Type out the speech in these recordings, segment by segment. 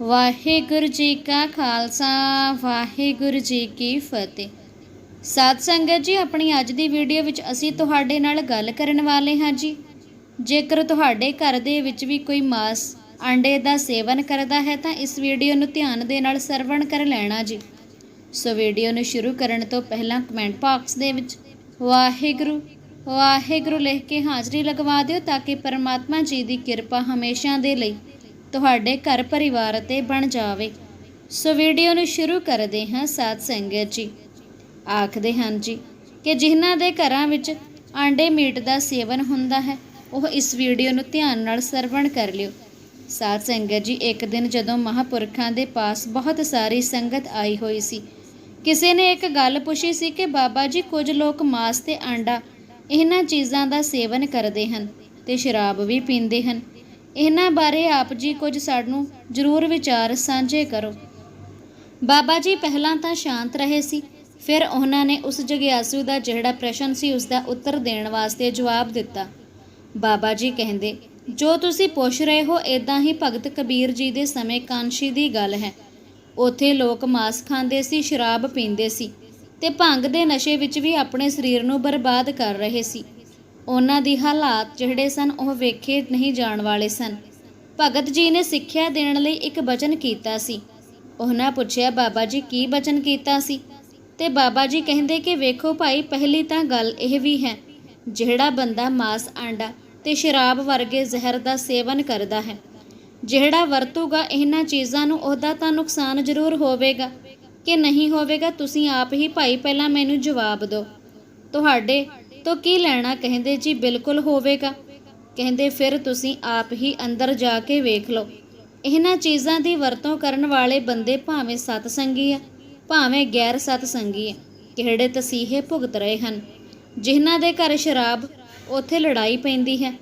ਵਾਹਿਗੁਰੂ ਜੀ ਕਾ ਖਾਲਸਾ, ਵਾਹਿਗੁਰੂ ਜੀ ਕੀ ਫਤਿਹ। ਸਾਧ ਸੰਗਤ ਜੀ, ਆਪਣੀ ਅੱਜ ਦੀ ਵੀਡੀਓ ਵਿੱਚ ਅਸੀਂ ਤੁਹਾਡੇ ਨਾਲ ਗੱਲ ਕਰਨ ਵਾਲੇ ਹਾਂ ਜੀ। ਜੇਕਰ ਤੁਹਾਡੇ ਘਰ ਦੇ ਵਿੱਚ ਵੀ ਕੋਈ ਮਾਸ ਆਂਡੇ ਦਾ ਸੇਵਨ ਕਰਦਾ ਹੈ, ਤਾਂ ਇਸ ਵੀਡੀਓ ਨੂੰ ਧਿਆਨ ਦੇ ਨਾਲ ਸਰਵਣ ਕਰ ਲੈਣਾ ਜੀ। ਸੋ ਵੀਡੀਓ ਨੂੰ ਸ਼ੁਰੂ ਕਰਨ ਤੋਂ ਪਹਿਲਾਂ ਕਮੈਂਟ ਬਾਕਸ ਦੇ ਵਿੱਚ ਵਾਹਿਗੁਰੂ ਵਾਹਿਗੁਰੂ ਲਿਖ ਕੇ ਹਾਜ਼ਰੀ ਲਗਵਾ ਦਿਓ, ਤਾਂ ਕਿ ਪਰਮਾਤਮਾ ਜੀ ਦੀ ਕਿਰਪਾ ਹਮੇਸ਼ਾ ਦੇ ਲਈ ਤੁਹਾਡੇ ਘਰ ਪਰਿਵਾਰ ਤੇ ਬਣ ਜਾਵੇ। ਸੋ ਵੀਡੀਓ ਨੂੰ ਸ਼ੁਰੂ ਕਰਦੇ ਹਾਂ ਸਾਧ ਸੰਗਤ ਜੀ। ਆਖਦੇ ਹਨ ਜੀ ਕਿ ਜਿਨ੍ਹਾਂ ਦੇ ਘਰਾਂ ਵਿੱਚ ਆਂਡੇ ਮੀਟ ਦਾ ਸੇਵਨ ਹੁੰਦਾ ਹੈ, ਉਹ ਇਸ ਵੀਡੀਓ ਨੂੰ ਧਿਆਨ ਨਾਲ ਸਰਵਣ ਕਰ ਲਿਓ। ਸਾਧ ਸੰਗਤ ਜੀ, ਇੱਕ ਦਿਨ ਜਦੋਂ ਮਹਾਪੁਰਖਾਂ ਦੇ ਪਾਸ ਬਹੁਤ ਸਾਰੀ ਸੰਗਤ ਆਈ ਹੋਈ ਸੀ, ਕਿਸੇ ਨੇ ਇੱਕ ਗੱਲ ਪੁੱਛੀ ਸੀ ਕਿ ਬਾਬਾ ਜੀ, ਕੁਝ ਲੋਕ ਮਾਸ ਤੇ ਆਂਡਾ ਇਹਨਾਂ ਚੀਜ਼ਾਂ ਦਾ ਸੇਵਨ ਕਰਦੇ ਹਨ ਤੇ ਸ਼ਰਾਬ ਵੀ ਪੀਂਦੇ ਹਨ। ਇਹਨਾਂ ਬਾਰੇ ਆਪ ਜੀ ਕੁਝ ਸਾਨੂੰ ਜ਼ਰੂਰ ਵਿਚਾਰ ਸਾਂਝੇ ਕਰੋ। ਬਾਬਾ ਜੀ ਪਹਿਲਾਂ ਤਾਂ ਸ਼ਾਂਤ ਰਹੇ ਸੀ, ਫਿਰ ਉਹਨਾਂ ਨੇ ਉਸ ਜਗਿਆਸੂ ਦਾ ਜਿਹੜਾ ਪ੍ਰਸ਼ਨ ਸੀ ਉਸ ਦਾ ਉੱਤਰ ਦੇਣ ਵਾਸਤੇ ਜਵਾਬ ਦਿੱਤਾ। ਬਾਬਾ ਜੀ ਕਹਿੰਦੇ, ਜੋ ਤੁਸੀਂ ਪੁੱਛ ਰਹੇ ਹੋ ਇਦਾਂ ਹੀ ਭਗਤ ਕਬੀਰ ਜੀ ਦੇ ਸਮੇਂ ਕਾਂਸ਼ੀ ਦੀ ਗੱਲ ਹੈ। ਉੱਥੇ ਲੋਕ ਮਾਸ ਖਾਂਦੇ ਸੀ, ਸ਼ਰਾਬ ਪੀਂਦੇ ਸੀ ਤੇ ਭੰਗ ਦੇ ਨਸ਼ੇ ਵਿੱਚ ਵੀ ਆਪਣੇ ਸਰੀਰ ਨੂੰ ਬਰਬਾਦ ਕਰ ਰਹੇ ਸੀ। ਉਹਨਾਂ ਦੀ ਹਾਲਾਤ ਜਿਹੜੇ ਸਨ, ਉਹ ਵੇਖੇ ਨਹੀਂ ਜਾਣ ਵਾਲੇ ਸਨ। ਭਗਤ ਜੀ ਨੇ ਸਿੱਖਿਆ ਦੇਣ ਲਈ ਇੱਕ ਬਚਨ ਕੀਤਾ ਸੀ। ਉਹਨਾਂ ਪੁੱਛਿਆ, ਬਾਬਾ ਜੀ, ਕੀ ਬਚਨ ਕੀਤਾ ਸੀ? ਤੇ ਬਾਬਾ ਜੀ ਕਹਿੰਦੇ ਕਿ, ਵੇਖੋ ਭਾਈ, ਪਹਿਲੀ ਤਾਂ ਗੱਲ ਇਹ ਵੀ ਹੈ, ਜਿਹੜਾ ਬੰਦਾ ਮਾਸ, ਆਂਡਾ ਤੇ ਸ਼ਰਾਬ ਵਰਗੇ ਜ਼ਹਿਰ ਦਾ ਸੇਵਨ ਕਰਦਾ ਹੈ, ਜਿਹੜਾ ਵਰਤੂਗਾ ਇਹਨਾਂ ਚੀਜ਼ਾਂ ਨੂੰ, ਉਹਦਾ ਤਾਂ ਨੁਕਸਾਨ ਜ਼ਰੂਰ ਹੋਵੇਗਾ। ਕਿ ਨਹੀਂ ਹੋਵੇਗਾ, ਤੁਸੀਂ ਆਪ ਹੀ ਭਾਈ, ਪਹਿਲਾਂ ਮੈਨੂੰ ਜਵਾਬ ਦਿਓ। ਤੁਹਾਡੇ ਤੋਂ ਕੀ ਲੈਣਾ ਕਹਿੰਦੇ ਜੀ ਬਿਲਕੁਲ ਹੋਵੇਗਾ। ਕਹਿੰਦੇ ਫਿਰ ਤੁਸੀਂ ਆਪ ਹੀ ਅੰਦਰ ਜਾ ਕੇ ਵੇਖ ਲਓ। ਇਹਨਾਂ ਚੀਜ਼ਾਂ ਦੀ ਵਰਤੋਂ ਕਰਨ ਵਾਲੇ ਬੰਦੇ ਭਾਵੇਂ ਸਤਸੰਗੀ ਆ, ਭਾਵੇਂ ਗੈਰ ਸਤਸੰਗੀ ਆ, ਕਿਹੜੇ ਤਸੀਹੇ ਭੁਗਤ ਰਹੇ ਹਨ। ਜਿਨ੍ਹਾਂ ਦੇ ਘਰ ਸ਼ਰਾਬ, ਉੱਥੇ ਲੜਾਈ ਪੈਂਦੀ ਹੈ।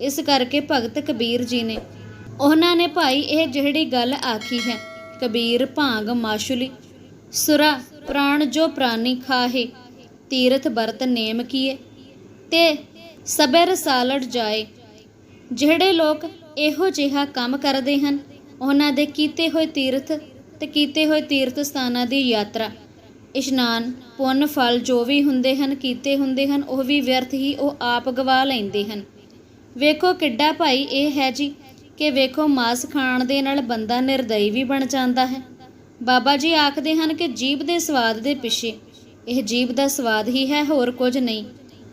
ਇਸ ਕਰਕੇ ਭਗਤ ਕਬੀਰ ਜੀ ਨੇ, ਉਹਨਾਂ ਨੇ ਭਾਈ ਇਹ ਜਿਹੜੀ ਗੱਲ ਆਖੀ ਹੈ, ਕਬੀਰ ਭਾਂਗ ਮਾਸ਼ੁਲੀ, ਸੁਰਾ ਪ੍ਰਾਣ ਜੋ ਪ੍ਰਾਨੀ ਖਾਹੇ, ਤੀਰਥ ਬਰਤ ਨੇਮ ਕੀਏ। ਤੇ ਸਬੇ ਰਸਾਲੜ ਜਾਏ। ਜਿਹੜੇ ਲੋਕ ਇਹੋ ਜਿਹਾ ਕੰਮ ਕਰਦੇ ਹਨ, ਉਹਨਾਂ ਦੇ ਕੀਤੇ ਹੋਏ ਤੀਰਥ ਤੇ ਕੀਤੇ ਹੋਏ ਤੀਰਥ ਸਥਾਨਾਂ ਦੀ ਯਾਤਰਾ। ਇਸ਼ਨਾਨ, ਪੁੰਨ ਫਲ ਜੋ ਵੀ ਹੁੰਦੇ ਹਨ, ਕੀਤੇ ਹੁੰਦੇ ਹਨ, ਉਹ ਵੀ ਵਿਅਰਥ ਹੀ ਉਹ ਆਪ ਗਵਾ ਲੈਂਦੇ ਹਨ। ਵੇਖੋ ਕਿੱਡਾ ਭਾਈ ਇਹ ਹੈ ਜੀ ਕਿ ਵੇਖੋ ਮਾਸ ਖਾਣ ਦੇ ਨਾਲ ਬੰਦਾ ਨਿਰਦਈ ਵੀ ਬਣ ਜਾਂਦਾ ਹੈ। ਬਾਬਾ ਜੀ ਆਖਦੇ ਹਨ ਕਿ ਜੀਭ ਦੇ ਸਵਾਦ ਦੇ ਪਿੱਛੇ, ਇਹ ਜੀਭ ਦਾ ਸਵਾਦ ਹੀ ਹੈ, ਹੋਰ ਕੁਝ ਨਹੀਂ।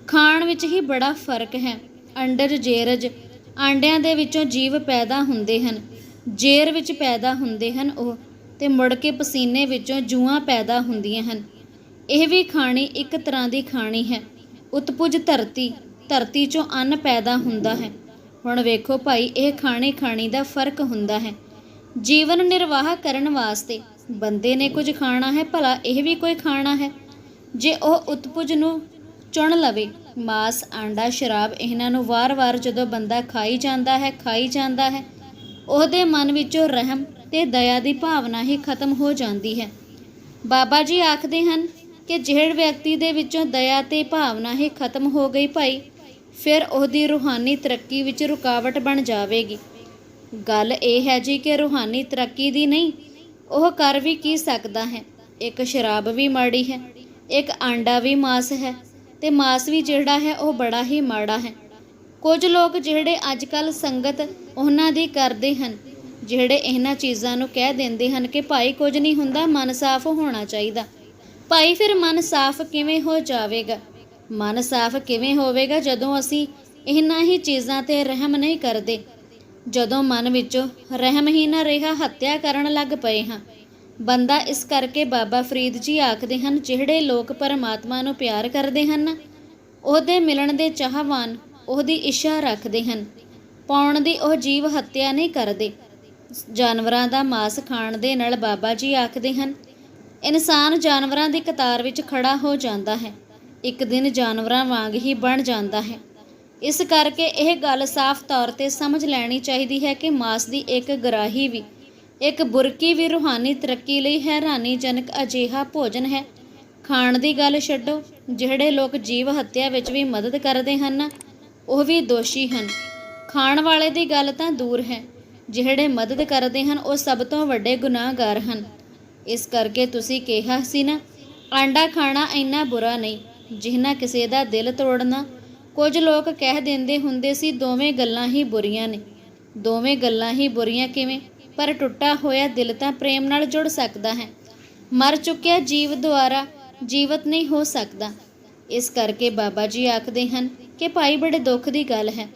ਖਾਣ ਵਿੱਚ ਹੀ ਬੜਾ ਫ਼ਰਕ ਹੈ। ਅੰਡਜ ਜੇਰਜ, ਆਂਡਿਆਂ ਦੇ ਵਿੱਚੋਂ ਜੀਵ ਪੈਦਾ ਹੁੰਦੇ ਹਨ। ਜੇਰ ਵਿੱਚ ਪੈਦਾ ਹੁੰਦੇ ਹਨ ਉਹ ਤੇ ਮੁੜ ਕੇ ਪਸੀਨੇ ਵਿੱਚੋਂ ਜੂਆਂ ਪੈਦਾ ਹੁੰਦੀਆਂ ਹਨ। ਇਹ ਵੀ ਖਾਣੀ ਇੱਕ ਤਰ੍ਹਾਂ ਦੀ ਖਾਣੀ ਹੈ। ਉਤਪੁਜ ਧਰਤੀ ਧਰਤੀ ਚੋਂ ਅੰਨ ਪੈਦਾ ਹੁੰਦਾ ਹੈ। ਹੁਣ ਵੇਖੋ ਭਾਈ, ਇਹ ਖਾਣੇ ਖਾਣੀ ਦਾ ਫ਼ਰਕ ਹੁੰਦਾ ਹੈ। ਜੀਵਨ ਨਿਰਵਾਹ ਕਰਨ ਵਾਸਤੇ ਬੰਦੇ ਨੇ ਕੁਝ ਖਾਣਾ ਹੈ, ਭਲਾ ਇਹ ਵੀ ਕੋਈ ਖਾਣਾ ਹੈ? ਜੇ ਉਹ ਉਤਪੁਜ ਨੂੰ ਚੁਣ ਲਵੇ। ਮਾਸ, ਆਂਡਾ, ਸ਼ਰਾਬ ਇਹਨਾਂ ਨੂੰ ਵਾਰ-ਵਾਰ ਜਦੋਂ ਬੰਦਾ ਖਾਈ ਜਾਂਦਾ ਹੈ, ਖਾਈ ਜਾਂਦਾ ਹੈ, ਉਹਦੇ ਮਨ ਵਿੱਚੋਂ ਰਹਿਮ ਤੇ ਦਇਆ ਦੀ ਭਾਵਨਾ ਹੀ ਖਤਮ ਹੋ ਜਾਂਦੀ ਹੈ। ਬਾਬਾ ਜੀ ਆਖਦੇ ਹਨ ਕਿ ਜਿਹੜੇ ਵਿਅਕਤੀ ਦੇ ਵਿੱਚੋਂ ਦਇਆ ਤੇ ਭਾਵਨਾ ਹੀ ਖਤਮ ਹੋ ਗਈ ਭਾਈ, ਫਿਰ ਉਹਦੀ ਰੂਹਾਨੀ ਤਰੱਕੀ ਵਿੱਚ ਰੁਕਾਵਟ ਬਣ ਜਾਵੇਗੀ। ਗੱਲ ਇਹ ਹੈ ਜੀ ਕਿ ਰੂਹਾਨੀ ਤਰੱਕੀ ਦੀ ਨਹੀਂ, ਉਹ ਕਰ ਵੀ ਕੀ ਸਕਦਾ ਹੈ? ਇੱਕ ਸ਼ਰਾਬ ਵੀ ਮਾੜੀ ਹੈ, ਇੱਕ ਆਂਡਾ ਵੀ ਮਾਸ ਹੈ ਤੇ ਮਾਸ ਵੀ ਜਿਹੜਾ ਹੈ ਉਹ ਬੜਾ ਹੀ ਮਾੜਾ ਹੈ। ਕੁਝ ਲੋਕ ਜਿਹੜੇ ਅੱਜ ਕੱਲ ਸੰਗਤ ਉਹਨਾਂ ਦੀ ਕਰਦੇ ਹਨ, ਜਿਹੜੇ ਇਹਨਾਂ ਚੀਜ਼ਾਂ ਨੂੰ ਕਹਿ ਦਿੰਦੇ ਹਨ ਕਿ ਭਾਈ ਕੁਝ ਨਹੀਂ ਹੁੰਦਾ, ਮਨ ਸਾਫ਼ ਹੋਣਾ ਚਾਹੀਦਾ। ਭਾਈ ਫਿਰ ਮਨ ਸਾਫ਼ ਕਿਵੇਂ ਹੋ ਜਾਵੇਗਾ? ਮਨ ਸਾਫ਼ ਕਿਵੇਂ ਹੋਵੇਗਾ ਜਦੋਂ ਅਸੀਂ ਇਹਨਾਂ ਹੀ ਚੀਜ਼ਾਂ ਤੇ ਰਹਿਮ ਨਹੀਂ ਕਰਦੇ? ਜਦੋਂ ਮਨ ਵਿੱਚੋਂ ਰਹਿਮ ਹੀ ਨਾ ਰਿਹਾ, ਹੱਤਿਆ ਕਰਨ ਲੱਗ ਪਏ ਹਾਂ। ਬੰਦਾ ਇਸ ਕਰਕੇ ਬਾਬਾ ਫਰੀਦ ਜੀ ਆਖਦੇ ਹਨ, ਜਿਹੜੇ ਲੋਕ ਪਰਮਾਤਮਾ ਨੂੰ ਪਿਆਰ ਕਰਦੇ ਹਨ, ਉਹਦੇ ਮਿਲਣ ਦੇ ਚਾਹਵਾਨ ਉਹਦੀ ਇੱਛਾ ਰੱਖਦੇ ਹਨ। ਪਾਉਣ ਦੀ ਉਹ ਜੀਵ ਹੱਤਿਆ ਨਹੀਂ ਕਰਦੇ। ਜਾਨਵਰਾਂ ਦਾ ਮਾਸ ਖਾਣ ਦੇ ਨਾਲ ਬਾਬਾ ਜੀ ਆਖਦੇ ਹਨ, ਇਨਸਾਨ ਜਾਨਵਰਾਂ ਦੀ ਕਤਾਰ ਵਿੱਚ ਖੜਾ ਹੋ ਜਾਂਦਾ ਹੈ। ਇੱਕ ਦਿਨ ਜਾਨਵਰਾਂ ਵਾਂਗ ਹੀ ਬਣ ਜਾਂਦਾ ਹੈ। ਇਸ ਕਰਕੇ ਇਹ ਗੱਲ ਸਾਫ਼ ਤੌਰ ਤੇ ਸਮਝ ਲੈਣੀ ਚਾਹੀਦੀ ਹੈ ਕਿ ਮਾਸ ਦੀ ਇੱਕ ਗਰਾਹੀ ਵੀ ਇੱਕ ਬੁਰਕੀ ਵੀ ਰੂਹਾਨੀ ਤਰੱਕੀ ਲਈ ਹੈਰਾਨੀਜਨਕ ਅਜਿਹਾ ਭੋਜਨ ਹੈ। ਖਾਣ ਦੀ ਗੱਲ ਛੱਡੋ, ਜਿਹੜੇ ਲੋਕ ਜੀਵ ਹੱਤਿਆ ਵਿੱਚ ਵੀ ਮਦਦ ਕਰਦੇ ਹਨ, ਉਹ ਵੀ ਦੋਸ਼ੀ ਹਨ। ਖਾਣ ਵਾਲੇ ਦੀ ਗੱਲ ਤਾਂ ਦੂਰ ਹੈ। ਜਿਹੜੇ ਮਦਦ ਕਰਦੇ ਹਨ, ਉਹ ਸਭ ਤੋਂ ਵੱਡੇ ਗੁਨਾਹਗਾਰ ਹਨ। ਇਸ ਕਰਕੇ ਤੁਸੀਂ ਕਿਹਾ ਸੀ ਨਾ, ਆਂਡਾ ਖਾਣਾ ਇੰਨਾ ਬੁਰਾ ਨਹੀਂ ਜਿਹਨਾਂ ਕਿਸੇ ਦਾ ਦਿਲ ਤੋੜਨਾ। ਕੁਝ ਲੋਕ ਕਹਿ ਦਿੰਦੇ ਹੁੰਦੇ ਸੀ, ਦੋਵੇਂ ਗੱਲਾਂ ਹੀ ਬੁਰੀਆਂ ਨੇ। ਦੋਵੇਂ ਗੱਲਾਂ ਹੀ ਬੁਰੀਆਂ ਕਿਵੇਂ? ਪਰ ਟੁੱਟਾ ਹੋਇਆ ਦਿਲ ਤਾਂ ਪ੍ਰੇਮ ਨਾਲ ਜੁੜ ਸਕਦਾ ਹੈ। ਮਰ ਚੁੱਕਿਆ ਜੀਵ ਦੁਆਰਾ ਜੀਵਤ ਨਹੀਂ ਹੋ ਸਕਦਾ। ਇਸ ਕਰਕੇ ਬਾਬਾ ਜੀ ਆਖਦੇ ਹਨ ਕਿ ਭਾਈ ਬੜੇ ਦੁੱਖ ਦੀ ਗੱਲ ਹੈ।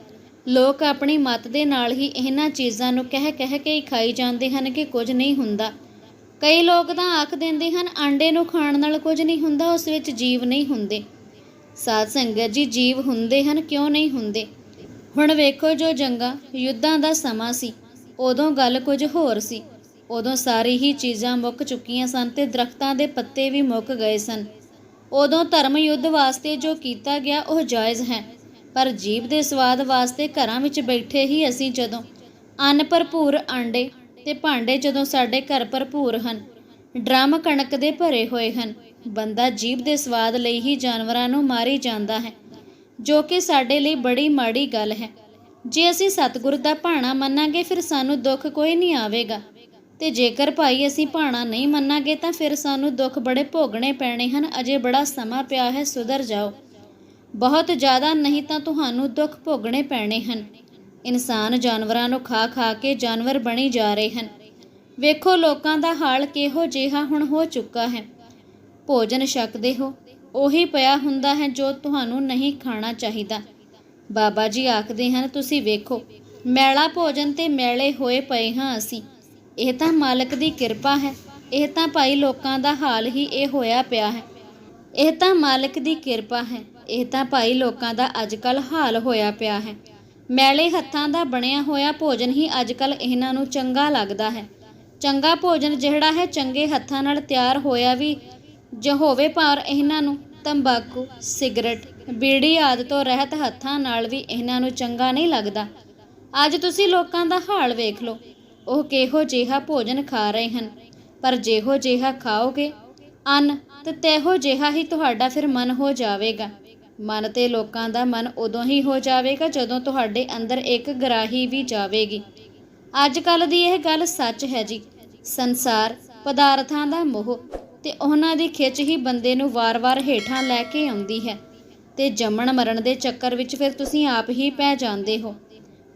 ਲੋਕ ਆਪਣੀ ਮਤ ਦੇ ਨਾਲ ਹੀ ਇਹਨਾਂ ਚੀਜ਼ਾਂ ਨੂੰ ਕਹਿ ਕਹਿ ਕੇ ਹੀ ਖਾਈ ਜਾਂਦੇ ਹਨ ਕਿ ਕੁਝ ਨਹੀਂ ਹੁੰਦਾ। ਕਈ ਲੋਕ ਤਾਂ ਆਖ ਦਿੰਦੇ ਹਨ, ਆਂਡੇ ਨੂੰ ਖਾਣ ਨਾਲ ਕੁਝ ਨਹੀਂ ਹੁੰਦਾ, ਉਸ ਵਿੱਚ ਜੀਵ ਨਹੀਂ ਹੁੰਦੇ। ਸਾਧ ਸੰਗਤ ਜੀ, ਜੀਵ ਹੁੰਦੇ ਹਨ, ਕਿਉਂ ਨਹੀਂ ਹੁੰਦੇ? ਹੁਣ ਵੇਖੋ ਜੋ ਜੰਗਾਂ, ਯੁੱਧਾਂ ਦਾ ਸਮਾਂ ਸੀ। ਉਦੋਂ ਗੱਲ ਕੁਝ ਹੋਰ ਸੀ। ਉਦੋਂ ਸਾਰੀ ਹੀ ਚੀਜ਼ਾਂ ਮੁੱਕ ਚੁੱਕੀਆਂ ਸਨ ਤੇ ਦਰਖਤਾਂ ਦੇ ਪੱਤੇ ਵੀ ਮੁੱਕ ਗਏ ਸਨ। ਉਦੋਂ ਧਰਮ ਯੁੱਧ ਵਾਸਤੇ ਜੋ ਕੀਤਾ ਗਿਆ ਉਹ ਜਾਇਜ਼ ਹੈ, ਪਰ ਜੀਵ ਦੇ ਸਵਾਦ ਵਾਸਤੇ ਘਰਾਂ ਵਿੱਚ ਬੈਠੇ ਹੀ ਅਸੀਂ ਜਦੋਂ ਅੰਨ ਭਰਪੂਰ ਆਂਡੇ ਤੇ ਭਾਂਡੇ ਜਦੋਂ ਸਾਡੇ ਘਰ ਭਰਪੂਰ ਹਨ, ਡਰਮ ਕਣਕ ਦੇ ਭਰੇ ਹੋਏ ਹਨ, ਬੰਦਾ ਜੀਵ ਦੇ ਸਵਾਦ ਲਈ ਹੀ ਜਾਨਵਰਾਂ ਨੂੰ ਮਾਰੀ ਜਾਂਦਾ ਹੈ, ਜੋ ਕਿ ਸਾਡੇ ਲਈ ਬੜੀ ਮਾੜੀ ਗੱਲ ਹੈ। ਜੇ ਅਸੀਂ ਸਤਿਗੁਰ ਦਾ ਭਾਣਾ ਮੰਨਾਂਗੇ, ਫਿਰ ਸਾਨੂੰ ਦੁੱਖ ਕੋਈ ਨਹੀਂ ਆਵੇਗਾ। ਤੇ ਜੇਕਰ ਭਾਈ ਅਸੀਂ ਭਾਣਾ ਨਹੀਂ ਮੰਨਾਂਗੇ, ਤਾਂ ਫਿਰ ਸਾਨੂੰ ਦੁੱਖ ਬੜੇ ਭੋਗਣੇ ਪੈਣੇ ਹਨ। ਅਜੇ ਬੜਾ ਸਮਾਂ ਪਿਆ ਹੈ, ਸੁਧਰ ਜਾਓ। ਬਹੁਤ ਜ਼ਿਆਦਾ ਨਹੀਂ ਤਾਂ ਤੁਹਾਨੂੰ ਦੁੱਖ ਭੋਗਣੇ ਪੈਣੇ ਹਨ। ਇਨਸਾਨ ਜਾਨਵਰਾਂ ਨੂੰ ਖਾ ਖਾ ਕੇ ਜਾਨਵਰ ਬਣੀ ਜਾ ਰਹੇ ਹਨ। ਵੇਖੋ, ਲੋਕਾਂ ਦਾ ਹਾਲ ਕਿਹੋ ਜਿਹਾ ਹੁਣ ਹੋ ਚੁੱਕਾ ਹੈ। ਭੋਜਨ ਛਕਦੇ ਹੋ, ਉਹੀ ਪਿਆ ਹੁੰਦਾ ਹੈ ਜੋ ਤੁਹਾਨੂੰ ਨਹੀਂ ਖਾਣਾ ਚਾਹੀਦਾ। ਬਾਬਾ ਜੀ ਆਖਦੇ ਹਨ, ਤੁਸੀਂ ਵੇਖੋ, ਮੈਲਾ ਭੋਜਨ ਤੇ ਮੈਲੇ ਹੋਏ ਪਏ ਹਾਂ ਅਸੀਂ। ਇਹ ਤਾਂ ਮਾਲਕ ਦੀ ਕਿਰਪਾ ਹੈ। ਇਹ ਤਾਂ ਭਾਈ ਲੋਕਾਂ ਦਾ ਹਾਲ ਹੀ ਇਹ ਹੋਇਆ ਪਿਆ ਹੈ। ਇਹ ਤਾਂ ਮਾਲਕ ਦੀ ਕਿਰਪਾ ਹੈ। ਇਹ ਤਾਂ ਭਾਈ ਲੋਕਾਂ ਦਾ ਅੱਜਕੱਲ ਹਾਲ ਹੋਇਆ ਪਿਆ ਹੈ। ਮੈਲੇ ਹੱਥਾਂ ਦਾ ਬਣਿਆ ਹੋਇਆ ਭੋਜਨ ਹੀ ਅੱਜਕੱਲ ਇਹਨਾਂ ਨੂੰ ਚੰਗਾ ਲੱਗਦਾ ਹੈ। ਚੰਗਾ ਭੋਜਨ ਜਿਹੜਾ ਹੈ, ਚੰਗੇ ਹੱਥਾਂ ਨਾਲ ਤਿਆਰ ਹੋਇਆ ਵੀ ਜੋ ਹੋਵੇ ਪਰ ਇਹਨਾਂ ਨੂੰ, ਤੰਬਾਕੂ, ਸਿਗਰਟ ਬੀੜੀ ਆਦਿ ਤੋਂ ਰਹਿਤ ਹੱਥਾਂ ਨਾਲ ਵੀ ਇਹਨਾਂ ਨੂੰ ਚੰਗਾ ਨਹੀਂ ਲੱਗਦਾ। ਅੱਜ ਤੁਸੀਂ ਲੋਕਾਂ ਦਾ ਹਾਲ ਵੇਖ ਲਓ। ਉਹ ਕਿਹੋ ਜਿਹਾ ਭੋਜਨ ਖਾ ਰਹੇ ਹਨ। ਪਰ ਜਿਹੋ ਜਿਹਾ ਖਾਓਗੇ, ਅੰਨ ਤੇ ਤੇਹੋ ਜਿਹਾ ਹੀ ਤੁਹਾਡਾ ਫਿਰ ਮਨ ਹੋ ਜਾਵੇਗਾ। ਮਨ ਤੇ ਲੋਕਾਂ ਦਾ ਮਨ ਉਦੋਂ ਹੀ ਹੋ ਜਾਵੇਗਾ ਜਦੋਂ ਤੁਹਾਡੇ ਅੰਦਰ ਇੱਕ ਗਰਾਹੀ ਵੀ ਜਾਵੇਗੀ। ਅੱਜ ਕੱਲ ਦੀ ਇਹ ਗੱਲ ਸੱਚ ਹੈ ਜੀ। ਸੰਸਾਰ ਪਦਾਰਥਾਂ ਦਾ ਮੋਹ ਤੇ ਉਹਨਾਂ ਦੀ ਖਿੱਚ ਹੀ ਬੰਦੇ ਨੂੰ ਵਾਰ-ਵਾਰ ਹੇਠਾਂ ਲੈ ਕੇ ਆਉਂਦੀ ਹੈ। ਤੇ ਜੰਮਣ ਮਰਨ ਦੇ ਚੱਕਰ ਵਿੱਚ ਫਿਰ ਤੁਸੀਂ ਆਪ ਹੀ ਪੈ ਜਾਂਦੇ ਹੋ।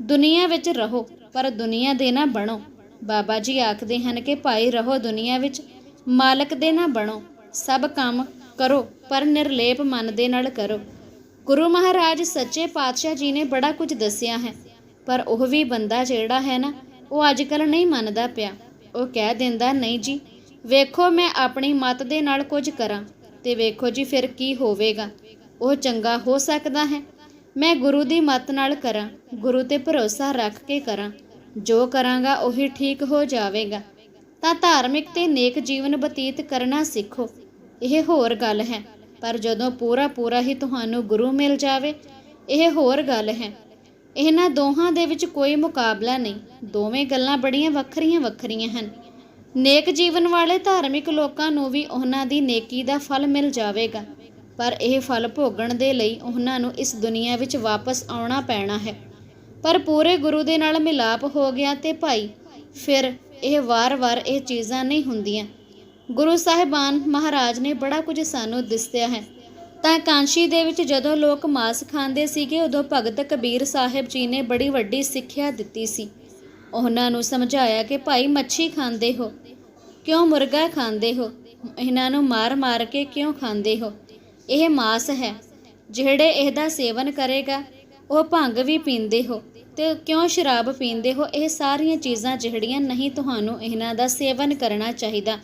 ਦੁਨੀਆ ਵਿੱਚ ਰਹੋ, ਪਰ ਦੁਨੀਆ ਦੇ ਨਾ ਬਣੋ। ਬਾਬਾ ਜੀ ਆਖਦੇ ਹਨ ਕਿ ਭਾਈ ਰਹੋ ਦੁਨੀਆ ਵਿੱਚ, ਮਾਲਕ ਦੇ ਨਾ ਬਣੋ। ਸਭ ਕੰਮ ਕਰੋ, ਪਰ ਨਿਰਲੇਪ ਮਨ ਦੇ ਨਾਲ ਕਰੋ। ਗੁਰੂ ਮਹਾਰਾਜ ਸੱਚੇ ਪਾਤਸ਼ਾਹ ਜੀ ਨੇ ਬੜਾ ਕੁਝ ਦੱਸਿਆ ਹੈ, ਪਰ ਉਹ ਵੀ ਬੰਦਾ ਜਿਹੜਾ ਹੈ ਨਾ, ਉਹ ਅੱਜ ਕੱਲ ਨਹੀਂ ਮੰਨਦਾ ਪਿਆ। ਉਹ ਕਹਿ ਦਿੰਦਾ, ਨਹੀਂ ਜੀ, ਵੇਖੋ ਮੈਂ ਆਪਣੀ ਮਤ ਦੇ ਨਾਲ ਕੁਝ ਕਰਾਂ, ਤੇ ਵੇਖੋ ਜੀ ਫਿਰ ਕੀ ਹੋਵੇਗਾ। ਉਹ ਚੰਗਾ ਹੋ ਸਕਦਾ ਹੈ। ਮੈਂ ਗੁਰੂ ਦੀ ਮੱਤ ਨਾਲ ਕਰਾਂ, ਗੁਰੂ ਤੇ ਭਰੋਸਾ ਰੱਖ ਕੇ ਕਰਾਂ। ਜੋ ਕਰਾਂਗਾ ਉਹੀ ਠੀਕ ਹੋ ਜਾਵੇਗਾ। ਤਾਂ ਧਾਰਮਿਕ ਤੇ ਨੇਕ ਜੀਵਨ ਬਤੀਤ ਕਰਨਾ ਸਿੱਖੋ। ਇਹ ਹੋਰ ਗੱਲ ਹੈ। ਪਰ ਜਦੋਂ ਪੂਰਾ ਪੂਰਾ ਹੀ ਤੁਹਾਨੂੰ ਗੁਰੂ ਮਿਲ ਜਾਵੇ, ਇਹ ਹੋਰ ਗੱਲ ਹੈ। ਇਹਨਾਂ ਦੋਹਾਂ ਦੇ ਵਿੱਚ ਕੋਈ ਮੁਕਾਬਲਾ ਨਹੀਂ। ਦੋਵੇਂ ਗੱਲਾਂ ਬੜੀਆਂ ਵੱਖਰੀਆਂ ਵੱਖਰੀਆਂ ਹਨ। ਨੇਕ ਜੀਵਨ ਵਾਲੇ ਧਾਰਮਿਕ ਲੋਕਾਂ ਨੂੰ ਵੀ ਉਹਨਾਂ ਦੀ ਨੇਕੀ ਦਾ ਫਲ ਮਿਲ ਜਾਵੇਗਾ। ਪਰ ਇਹ ਫਲ ਭੋਗਣ ਦੇ ਲਈ ਉਹਨਾਂ ਨੂੰ ਇਸ ਦੁਨੀਆ ਵਿੱਚ ਵਾਪਸ ਆਉਣਾ ਪੈਣਾ ਹੈ। ਪਰ ਪੂਰੇ ਗੁਰੂ ਦੇ ਨਾਲ ਮਿਲਾਪ ਹੋ ਗਿਆ ਤੇ ਭਾਈ, ਫਿਰ ਇਹ ਵਾਰ-ਵਾਰ ਇਹ ਚੀਜ਼ਾਂ ਨਹੀਂ ਹੁੰਦੀਆਂ। ਗੁਰੂ ਸਾਹਿਬਾਨ ਮਹਾਰਾਜ ਨੇ ਬੜਾ ਕੁਝ ਸਾਨੂੰ ਦਿਸਿਆ ਹੈ। ਤਾਂ ਕਾਂਸ਼ੀ ਦੇ ਵਿੱਚ ਜਦੋਂ ਲੋਕ ਮਾਸ ਖਾਂਦੇ ਸੀਗੇ, ਉਦੋਂ ਭਗਤ ਕਬੀਰ ਸਾਹਿਬ ਜੀ ਨੇ ਬੜੀ ਵੱਡੀ ਸਿੱਖਿਆ ਦਿੱਤੀ ਸੀ। ਉਹਨਾਂ ਨੂੰ ਸਮਝਾਇਆ ਕਿ ਭਾਈ, ਮੱਛੀ ਖਾਂਦੇ ਹੋ। ਕਿਉਂ ਮੁਰਗਾ ਖਾਂਦੇ ਹੋ? ਇਹਨਾਂ ਨੂੰ ਮਾਰ-ਮਾਰ ਕੇ ਕਿਉਂ ਖਾਂਦੇ ਹੋ? ਇਹ ਮਾਸ ਹੈ। ਜਿਹੜੇ ਇਹਦਾ ਸੇਵਨ ਕਰੇਗਾ, ਉਹ ਭੰਗ ਵੀ ਪੀਂਦੇ ਹੋ ਤੇ ਕਿਉਂ ਸ਼ਰਾਬ ਪੀਂਦੇ ਹੋ? ਇਹ ਸਾਰੀਆਂ ਚੀਜ਼ਾਂ ਜਿਹੜੀਆਂ ਨਹੀਂ ਤੁਹਾਨੂੰ ਇਹਨਾਂ ਦਾ ਸੇਵਨ ਕਰਨਾ ਚਾਹੀਦਾ।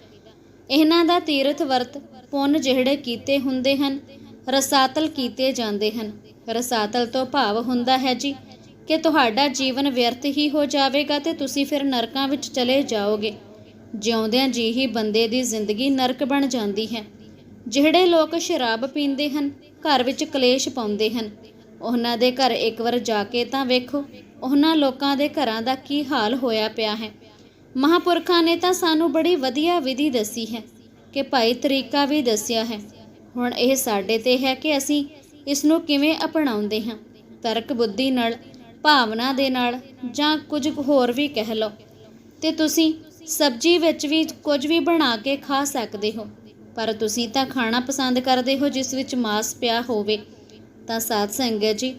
ਇਹਨਾਂ ਦਾ ਤੀਰਥ ਵਰਤ ਪੁੰਨ ਜਿਹੜੇ ਕੀਤੇ ਹੁੰਦੇ ਹਨ, ਰਸਾਤਲ ਕੀਤੇ ਜਾਂਦੇ ਹਨ। ਰਸਾਤਲ ਤੋਂ ਭਾਵ ਹੁੰਦਾ ਹੈ ਜੀ ਕਿ ਤੁਹਾਡਾ ਜੀਵਨ ਵਿਅਰਥ ਹੀ ਹੋ ਜਾਵੇਗਾ ਤੇ ਤੁਸੀਂ ਫਿਰ ਨਰਕਾਂ ਵਿੱਚ ਚਲੇ ਜਾਓਗੇ। ਜਿਉਂਦਿਆਂ ਜੀ ਹੀ ਬੰਦੇ ਦੀ ਜ਼ਿੰਦਗੀ ਨਰਕ ਬਣ ਜਾਂਦੀ ਹੈ। ਜਿਹੜੇ ਲੋਕ ਸ਼ਰਾਬ ਪੀਂਦੇ ਹਨ, ਘਰ ਵਿੱਚ ਕਲੇਸ਼ ਪਾਉਂਦੇ ਹਨ। ਉਹਨਾਂ ਦੇ ਘਰ ਇੱਕ ਵਾਰ ਜਾ ਕੇ ਤਾਂ ਵੇਖੋ, ਉਹਨਾਂ ਲੋਕਾਂ ਦੇ ਘਰਾਂ ਦਾ ਕੀ ਹਾਲ ਹੋਇਆ ਪਿਆ ਹੈ। ਮਹਾਪੁਰਖਾਂ ਨੇ ਤਾਂ ਸਾਨੂੰ ਬੜੀ ਵਧੀਆ ਵਿਧੀ ਦੱਸੀ ਹੈ ਕਿ ਭਾਈ ਤਰੀਕਾ ਵੀ ਦੱਸਿਆ ਹੈ। ਹੁਣ ਇਹ ਸਾਡੇ ਤੇ ਹੈ ਕਿ ਅਸੀਂ ਇਸ ਨੂੰ ਕਿਵੇਂ ਅਪਣਾਉਂਦੇ ਹਾਂ। ਤਰਕ ਬੁੱਧੀ ਨਾਲ, ਭਾਵਨਾ ਦੇ ਨਾਲ ਜਾਂ ਕੁਝ ਹੋਰ ਵੀ ਕਹਿ ਲਓ। ਤੇ ਤੁਸੀਂ ਸਬਜ਼ੀ ਵਿੱਚ ਵੀ ਕੁਝ ਵੀ ਬਣਾ ਕੇ ਖਾ ਸਕਦੇ ਹੋ। ਪਰ ਤੁਸੀਂ ਤਾਂ ਖਾਣਾ ਪਸੰਦ ਕਰਦੇ ਹੋ ਜਿਸ ਵਿੱਚ ਮਾਸ ਪਿਆ ਹੋਵੇ। ਤਾਂ ਸਾਧ ਸੰਗਤ ਜੀ,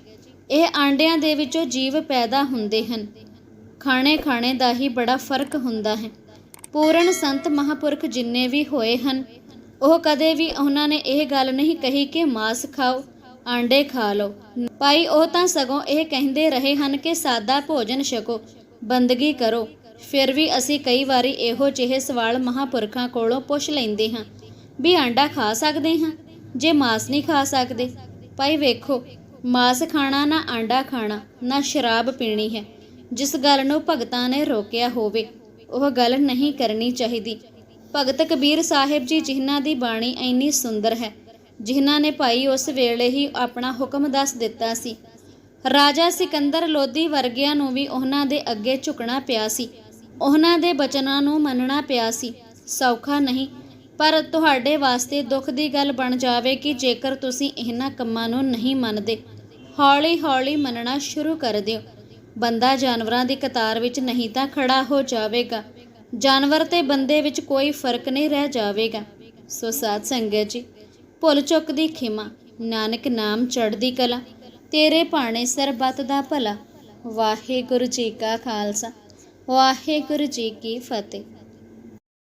ਇਹ ਆਂਡਿਆਂ ਦੇ ਵਿੱਚੋਂ ਜੀਵ ਪੈਦਾ ਹੁੰਦੇ ਹਨ। ਖਾਣੇ ਖਾਣੇ ਦਾ ਹੀ ਬੜਾ ਫ਼ਰਕ ਹੁੰਦਾ ਹੈ। ਪੂਰਨ ਸੰਤ ਮਹਾਪੁਰਖ ਜਿੰਨੇ ਵੀ ਹੋਏ ਹਨ, ਉਹ ਕਦੇ ਵੀ ਉਹਨਾਂ ਨੇ ਇਹ ਗੱਲ ਨਹੀਂ ਕਹੀ ਕਿ ਮਾਸ ਖਾਓ, ਆਂਡੇ ਖਾ ਲਓ। ਭਾਈ, ਉਹ ਤਾਂ ਸਗੋਂ ਇਹ ਕਹਿੰਦੇ ਰਹੇ ਹਨ ਕਿ ਸਾਦਾ ਭੋਜਨ ਛਕੋ, ਬੰਦਗੀ ਕਰੋ। ਫਿਰ ਵੀ ਅਸੀਂ ਕਈ ਵਾਰੀ ਇਹੋ ਜਿਹੇ ਸਵਾਲ ਮਹਾਪੁਰਖਾਂ ਕੋਲੋਂ ਪੁੱਛ ਲੈਂਦੇ ਹਾਂ। ਵੀ ਆਂਡਾ ਖਾ ਸਕਦੇ ਹਾਂ। ਜੇ ਮਾਸ ਨਹੀਂ ਖਾ ਸਕਦੇ, ਭਾਈ ਵੇਖੋ, ਮਾਸ ਖਾਣਾ ਨਾ ਆਂਡਾ ਖਾਣਾ, ਨਾ ਸ਼ਰਾਬ ਪੀਣੀ ਹੈ। ਜਿਸ ਗੱਲ ਨੂੰ ਭਗਤਾਂ ਨੇ ਰੋਕਿਆ ਹੋਵੇ, ਉਹ ਗੱਲ ਨਹੀਂ ਕਰਨੀ ਚਾਹੀਦੀ। ਭਗਤ ਕਬੀਰ ਸਾਹਿਬ ਜੀ ਜਿਨ੍ਹਾਂ ਦੀ ਬਾਣੀ ਇੰਨੀ ਸੁੰਦਰ ਹੈ, ਜਿਨ੍ਹਾਂ ਨੇ ਭਾਈ ਉਸ ਵੇਲੇ ਹੀ ਆਪਣਾ ਹੁਕਮ ਦੱਸ ਦਿੱਤਾ ਸੀ। ਰਾਜਾ ਸਿਕੰਦਰ ਲੋਧੀ ਵਰਗਿਆਂ ਨੂੰ ਵੀ ਉਹਨਾਂ ਦੇ ਅੱਗੇ ਝੁਕਣਾ ਪਿਆ ਸੀ। ਉਹਨਾਂ ਦੇ ਬਚਨਾਂ ਨੂੰ ਮੰਨਣਾ ਪਿਆ ਸੀ। ਸੌਖਾ ਨਹੀਂ ਪਰ ਤੁਹਾਡੇ ਵਾਸਤੇ ਦੁੱਖ ਦੀ ਗੱਲ ਬਣ ਜਾਵੇ ਕਿ ਜੇਕਰ ਤੁਸੀਂ ਇਹਨਾਂ ਕੰਮਾਂ ਨੂੰ ਨਹੀਂ ਮੰਨਦੇ, ਹੌਲੀ-ਹੌਲੀ ਮੰਨਣਾ ਸ਼ੁਰੂ ਕਰ ਦਿਓ। ਬੰਦਾ ਜਾਨਵਰਾਂ ਦੀ ਕਤਾਰ ਵਿੱਚ ਨਹੀਂ ਤਾਂ ਖੜਾ ਹੋ ਜਾਵੇਗਾ। ਜਾਨਵਰ ਤੇ ਬੰਦੇ ਵਿੱਚ ਕੋਈ ਫ਼ਰਕ ਨਹੀਂ ਰਹਿ ਜਾਵੇਗਾ। ਸੋ ਸਾਧ ਸੰਗਤ ਜੀ, ਭੁੱਲ ਚੁੱਕ ਦੀ ਖਿਮਾ, ਨਾਨਕ ਨਾਮ ਚੜ੍ਹਦੀ ਕਲਾ, ਤੇਰੇ ਭਾਣੇ ਸਰਬੱਤ ਦਾ ਭਲਾ। ਵਾਹਿਗੁਰੂ ਜੀ ਕਾ ਖਾਲਸਾ, ਵਾਹਿਗੁਰੂ ਜੀ ਕੀ ਫਤਿਹ।